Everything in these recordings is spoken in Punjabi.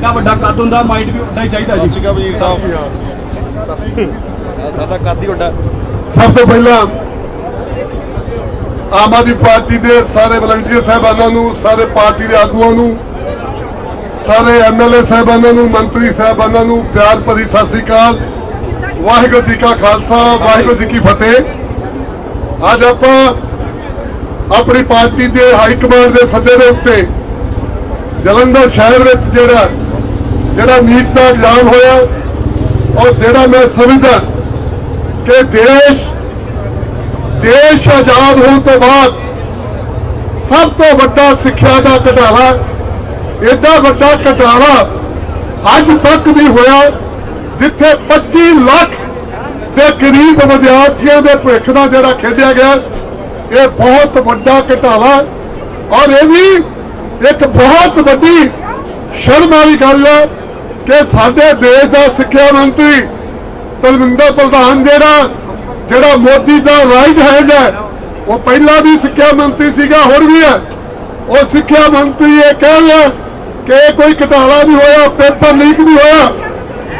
ਜਿੰਨਾ ਵੱਡਾ ਕੱਦ ਹੁੰਦਾ ਮਾਈਂਡ ਵੀ ਉੱਡਾ ਹੀ ਚਾਹੀਦਾ ਜੀ। ਸਿਕਾ ਵਜ਼ੀਰ ਸਾਹਿਬ ਸਾਡਾ ਕੱਦ ਹੀ ਵੱਡਾ। ਸਭ ਤੋਂ ਪਹਿਲਾਂ ਆਮ ਆਦਮੀ ਪਾਰਟੀ ਦੇ ਸਾਰੇ ਵਲੰਟੀਅਰ ਸਾਹਿਬਾਨਾਂ ਨੂੰ ਸਾਰੇ ਪਾਰਟੀ ਦੇ ਆਗੂਆਂ ਨੂੰ ਸਾਰੇ ਐਮਐਲਏ ਸਾਹਿਬਾਨਾਂ ਨੂੰ ਮੰਤਰੀ ਸਾਹਿਬਾਨਾਂ ਨੂੰ ਪਿਆਰ ਭਰੀ ਸਤਿ ਸ੍ਰੀ ਅਕਾਲ। ਵਾਹਿਗੁਰੂ ਜੀ ਕਾ ਖਾਲਸਾ ਵਾਹਿਗੁਰੂ ਜੀ ਕੀ ਫਤਿਹ। ਅੱਜ ਆਪਾਂ ਆਪਣੀ ਪਾਰਟੀ ਦੇ ਹਾਈ ਕਮਾਂਡ ਦੇ ਸੱਦੇ ਦੇ ਉੱਤੇ ਜਲੰਧਰ ਸ਼ਹਿਰ ਵਿੱਚ ਜਿਹੜਾ ਜਿਹੜਾ ਨੀਟ ਦਾ ਐਗਜ਼ਾਮ ਹੋਇਆ ਔਰ ਜਿਹੜਾ ਮੈਂ ਸਮਝਦਾ ਕਿ ਦੇਸ਼ ਦੇਸ਼ ਆਜ਼ਾਦ ਹੋਣ ਤੋਂ ਬਾਅਦ ਸਭ ਤੋਂ ਵੱਡਾ ਸਿੱਖਿਆ ਦਾ ਘਟਾਲਾ ਐਡਾ ਵੱਡਾ ਘਟਾਲਾ ਅੱਜ ਤੱਕ ਵੀ ਹੋਇਆ, ਜਿੱਥੇ 25 ਲੱਖ ਦੇ ਕਰੀਬ ਵਿਦਿਆਰਥੀਆਂ ਦੇ ਭਵਿੱਖ ਦਾ ਜਿਹੜਾ ਖੇਡਿਆ ਗਿਆ, ਇਹ ਬਹੁਤ ਵੱਡਾ ਘਟਾਲਾ ਔਰ ਇਹ ਵੀ ਇੱਕ ਬਹੁਤ ਵੱਡੀ ਸ਼ਰਮ ਵਾਲੀ ਗੱਲ ਹੈ ਕਿ ਸਾਡੇ ਦੇਸ਼ ਦਾ ਸਿੱਖਿਆ ਮੰਤਰੀ ਧਰਮਿੰਦਰ ਪ੍ਰਧਾਨ ਜਿਹੜਾ ਜਿਹੜਾ ਮੋਦੀ ਦਾ ਰਾਈਟ ਹੈਂਡ ਹੈ, ਉਹ ਪਹਿਲਾਂ ਵੀ ਸਿੱਖਿਆ ਮੰਤਰੀ ਸੀਗਾ, ਹੁਣ ਵੀ ਹੈ। ਉਹ ਸਿੱਖਿਆ ਮੰਤਰੀ ਇਹ ਕਹਿ ਰਿਹਾ ਕਿ ਕੋਈ ਘਟਾਲਾ ਨਹੀਂ ਹੋਇਆ, ਪੇਪਰ ਲੀਕ ਨਹੀਂ ਹੋਇਆ।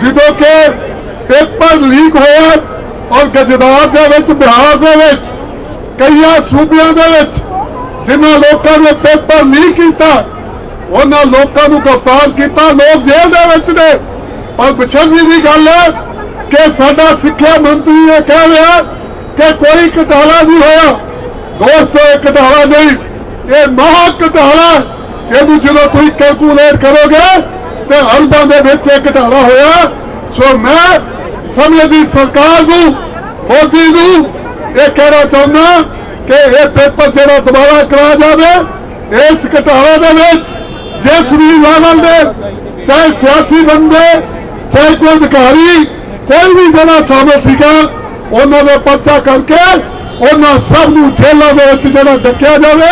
ਜਦੋਂ ਕਿ ਪੇਪਰ ਲੀਕ ਹੋਇਆ ਔਰ ਗੁਜਰਾਤ ਦੇ ਵਿੱਚ, ਬਿਹਾਰ ਦੇ ਵਿੱਚ, ਕਈਆਂ ਸੂਬਿਆਂ ਦੇ ਵਿੱਚ, ਜਿਨ੍ਹਾਂ ਲੋਕਾਂ ਨੇ ਪੇਪਰ ਲੀਕ ਕੀਤਾ ਉਹਨਾਂ ਲੋਕਾਂ ਨੂੰ ਗ੍ਰਿਫਤਾਰ ਕੀਤਾ, ਲੋਕ ਜੇਲ੍ਹ ਦੇ ਵਿੱਚ ਨੇ। ਪਰ ਬਸ਼ਰਮੀ ਦੀ ਗੱਲ ਹੈ ਕਿ ਸਾਡਾ ਸਿੱਖਿਆ ਮੰਤਰੀ ਇਹ ਕਹਿ ਰਿਹਾ ਕਿ ਕੋਈ ਘਟਾਲਾ ਨਹੀਂ ਹੋਇਆ। ਦੋਸਤੋ, ਇਹ ਘਟਾਲਾ ਨਹੀਂ, ਇਹ ਮਹਾ ਘਟਾਲਾ। ਇਹਨੂੰ ਜਦੋਂ ਤੁਸੀਂ ਕੈਲਕੂਲੇਟ ਕਰੋਗੇ ਤੇ ਅਰਬਾਂ ਦੇ ਵਿੱਚ ਇਹ ਘਟਾਲਾ ਹੋਇਆ। ਸੋ ਮੈਂ ਸਮੇਂ ਦੀ ਸਰਕਾਰ ਨੂੰ, ਮੋਦੀ ਨੂੰ ਇਹ ਕਹਿਣਾ ਚਾਹੁੰਦਾ ਕਿ ਇਹ ਪੇਪਰ ਜਿਹੜਾ ਦੁਬਾਰਾ ਕਰਾਇਆ ਜਾਵੇ, ਇਸ ਘਟਾਲੇ ਦੇ ਵਿੱਚ ਜਿਸ ਵੀ ਲੈਵਲ ਦੇ, ਚਾਹੇ ਸਿਆਸੀ ਬੰਦੇ, ਚਾਹੇ ਕੋਈ ਅਧਿਕਾਰੀ, ਕੋਈ ਵੀ ਜਣਾ ਸ਼ਾਮਲ ਸੀਗਾ, ਉਹਨਾਂ ਦੇ ਪਰਚਾ ਕਰਕੇ ਉਹਨਾਂ ਸਭ ਨੂੰ ਜੇਲ੍ਹਾਂ ਦੇ ਵਿੱਚ ਜਿਹੜਾ ਡੱਕਿਆ ਜਾਵੇ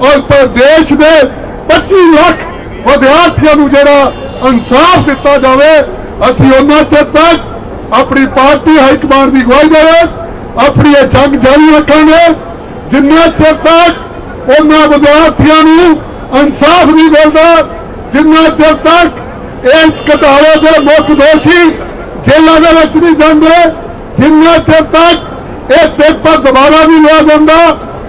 ਔਰ ਪ੍ਰਦੇਸ਼ ਦੇ 25 ਲੱਖ ਵਿਦਿਆਰਥੀਆਂ ਨੂੰ ਜਿਹੜਾ ਇਨਸਾਫ ਦਿੱਤਾ ਜਾਵੇ, ਅਸੀਂ ਉਹਨਾਂ ਚਿਰ ਤੱਕ ਆਪਣੀ ਪਾਰਟੀ ਹਾਈ ਕਮਾਂਡ ਦੀ ਅਗਵਾਈ ਦੇਵੇ, ਆਪਣੀ ਇਹ ਜੰਗ ਜਾਰੀ ਰੱਖਾਂਗੇ, ਜਿੰਨਾ ਚਿਰ ਤੱਕ ਉਹਨਾਂ ਵਿਦਿਆਰਥੀਆਂ ਨੂੰ ਇਨਸਾਫ ਨਹੀਂ ਮਿਲਦਾ ਜਿੰਨਾ ਚਿਰ ਤੱਕ ਇਸ ਘਟਾਲੇ ਦੇ ਮੁੱਖ ਦੋਸ਼ੀ ਜੇਲ੍ਹਾਂ ਦੇ ਵਿੱਚ ਨਹੀਂ ਜਾਂਦੇ, ਜਿੰਨਾ ਚਿਰ ਤੱਕ ਇਹ ਪੇਪਰ ਦੁਬਾਰਾ ਨਹੀਂ ਲਿਆ ਜਾਂਦਾ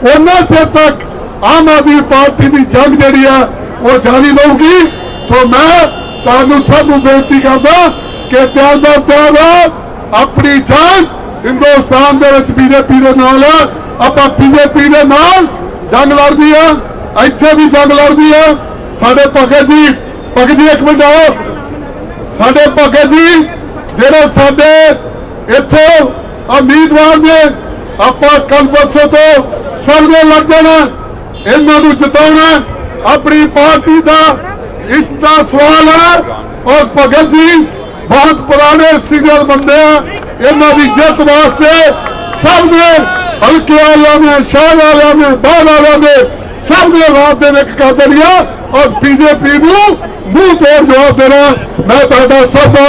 ਉਹਨਾਂ ਚਿਰ ਤੱਕ ਆਮ ਆਦਮੀ ਪਾਰਟੀ ਦੀ ਜੰਗ ਜਿਹੜੀ ਆ, ਉਹ ਜਾਰੀ ਰਹੂਗੀ। ਸੋ ਮੈਂ ਤੁਹਾਨੂੰ ਸਭ ਨੂੰ ਬੇਨਤੀ ਕਰਦਾ ਕਿ ਤਿਆਰ ਦਾ ਤਿਆਰ ਆਪਣੀ ਜਾਨ ਹਿੰਦੁਸਤਾਨ ਦੇ ਵਿੱਚ ਬੀਜੇਪੀ ਦੇ ਨਾਲ ਆ, ਆਪਾਂ ਬੀਜੇਪੀ ਦੇ ਨਾਲ ਜੰਗ ਲੜਦੀ ਆ। ਇੱਥੇ ਵੀ ਜੰਗ ਲੜਦੀ ਆ। ਸਾਡੇ ਭਗਤ ਜੀ ਭਗਤ ਜੀ ਇੱਕ ਮਿੰਟ ਆਓ। ਸਾਡੇ ਭਗਤ ਜੀ, ਜਿਹੜੇ ਸਾਡੇ ਇੱਥੋਂ ਉਮੀਦਵਾਰ ਨੇ, ਆਪਾਂ ਕੱਲ ਪਰਸੋਂ ਤੋਂ ਸਭ ਨੇ ਲੱਗ ਜਾਣਾ। ਇਹਨਾਂ ਨੂੰ ਜਿਤਾਉਣਾ। ਆਪਣੀ ਪਾਰਟੀ ਦਾ ਇਸ ਦਾ ਸਵਾਲ ਹੈ ਔਰ ਭਗਤ ਜੀ, ਬਹੁਤ ਪੁਰਾਣੇ ਸੀਨੀਅਰ ਬੰਦੇ ਆ। ਇਹਨਾਂ ਦੀ ਜਿੱਤ ਵਾਸਤੇ ਸਭ ਨੇ ਹਲਕੇ ਵਾਲਿਆਂ ਨੇ, ਸ਼ਹਿਰ ਵਾਲਿਆਂ ਨੇ, ਬਾਹਰ ਵਾਲਿਆਂ ਨੇ ਸਭ ਨੇ ਰਾਤ ਦੇ ਵਿੱਚ ਕਰ ਔਰ ਬੀਜੇਪੀ ਨੂੰ ਮੂੰਹ ਤੋੜ ਜਵਾਬ ਦੇਣਾ। ਮੈਂ ਤੁਹਾਡਾ ਸਭ ਦਾ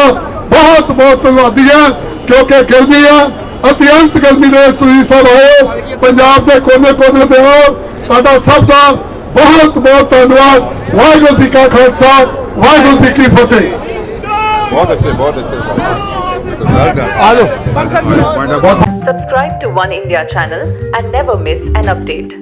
ਬਹੁਤ ਬਹੁਤ ਧੰਨਵਾਦੀ ਹਾਂ ਕਿਉਂਕਿ ਗਰਮੀ ਆ ਅਤਿਅੰਤ ਗਰਮੀ ਦੇ ਤੁਸੀਂ ਸਭ ਆਏ ਪੰਜਾਬ ਦੇ ਕੋਨੇ ਕੋਨੇ ਤੇ ਆਓ। ਤੁਹਾਡਾ ਸਭ ਦਾ ਬਹੁਤ ਬਹੁਤ ਧੰਨਵਾਦ। ਵਾਹਿਗੁਰੂ ਜੀ ਕਾ ਖਾਲਸਾ ਵਾਹਿਗੁਰੂ ਜੀ ਕੀ ਫਤਿਹ। ਬਹੁਤ ਅੱਛੇ ਬਹੁਤ ਅੱਛੇ। ਆ ਲੋ Subscribe to One India channel and never miss an update.